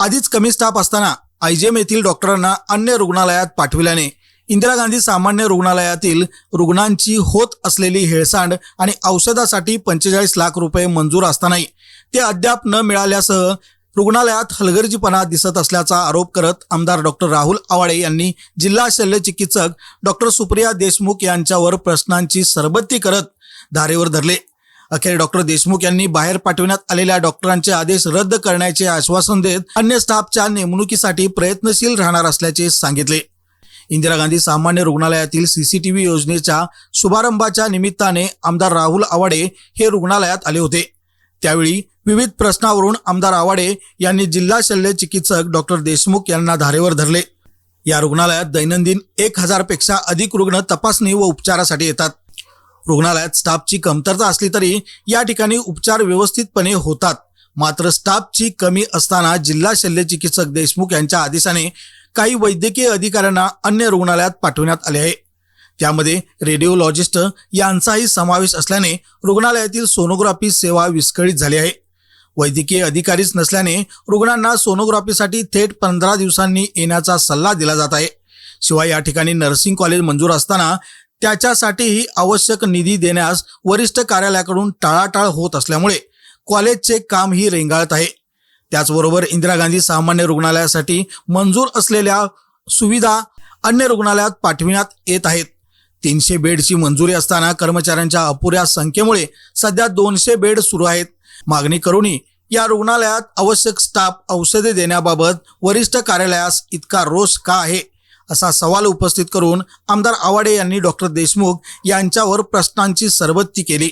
आधीच कमी स्टाफ असताना आयजीएम येथील डॉक्टरांना अन्य रुग्णालयात पाठविल्याने इंदिरा गांधी सामान्य रुग्णालयातील रुग्णांची होत असलेली हेळसांड आणि औषधासाठी पंचेचाळीस लाख रुपये मंजूर असतानाही ते अद्याप न मिळाल्यासह रुग्णालयात हलगर्जीपणा दिसत असल्याचा आरोप करत आमदार डॉक्टर राहुल आवाडे यांनी जिल्हा शल्य चिकित्सक डॉक्टर सुप्रिया देशमुख यांच्यावर प्रश्नांची सरबत्ती करत धारेवर धरले. अखेर डॉक्टर देशमुख यांनी बाहेर पाठवण्यात आलेल्या डॉक्टरांचे आदेश रद्द करण्याचे आश्वासन देत अन्य स्टाफच्या नेमणुकीसाठी प्रयत्नशील राहणार असल्याचे सांगितले. इंदिरा गांधी सामान्य रुग्णालयातील सीसीटीव्ही योजनेच्या शुभारंभाच्या निमित्ताने आमदार राहुल आवाडे हे रुग्णालयात आले होते. त्यावेळी विविध प्रश्नावरून आमदार आवाडे यांनी जिल्हा शल्य चिकित्सक डॉक्टर देशमुख यांना धारेवर धरले. या रुग्णालयात दैनंदिन एक हजारपेक्षा अधिक रुग्ण तपासणी व उपचारासाठी येतात. रुग्णालयात स्टाफची कमतरता असली तरी या ठिकाणी उपचार व्यवस्थितपणे होतात. मात्र स्टाफची कमी असताना जिल्हा शल्य चिकित्सक देशमुख यांच्या आदेशाने काही वैद्यकीय अधिकाऱ्यांना अन्य रुग्णालयात पाठवण्यात आले आहे. त्यामध्ये रेडिओलॉजिस्ट यांचाही समावेश असल्याने रुग्णालयातील सोनोग्राफी सेवा विस्कळीत झाली आहे. वैद्यकीय अधिकारीच नसल्याने रुग्णांना सोनोग्राफीसाठी थेट पंधरा दिवसांनी येण्याचा सल्ला दिला जात आहे. शिवाय या ठिकाणी नर्सिंग कॉलेज मंजूर असताना त्याच्यासाठीही आवश्यक निधी देण्यास वरिष्ठ कार्यालयाकडून टाळाटाळ होत असल्यामुळे कॉलेजचे कामही रेंगाळत आहे. त्याचबरोबर इंदिरा गांधी सामान्य रुग्णालयासाठी मंजूर असलेल्या सुविधा अन्य रुग्णालयात पाठविण्यात येत आहेत. तीनशे बेडची मंजुरी असताना कर्मचाऱ्यांच्या अपुऱ्या संख्येमुळे सध्या दोनशे बेड सुरू आहेत. मागणी करूनही या रुग्णालयात आवश्यक स्टाफ औषधे देण्याबाबत वरिष्ठ कार्यालयास इतका रोष का आहे? असा सवाल उपस्थित करून आमदार आवाडे यांनी डॉक्टर देशमुख यांच्यावर प्रश्नांची सरबत्ती केली.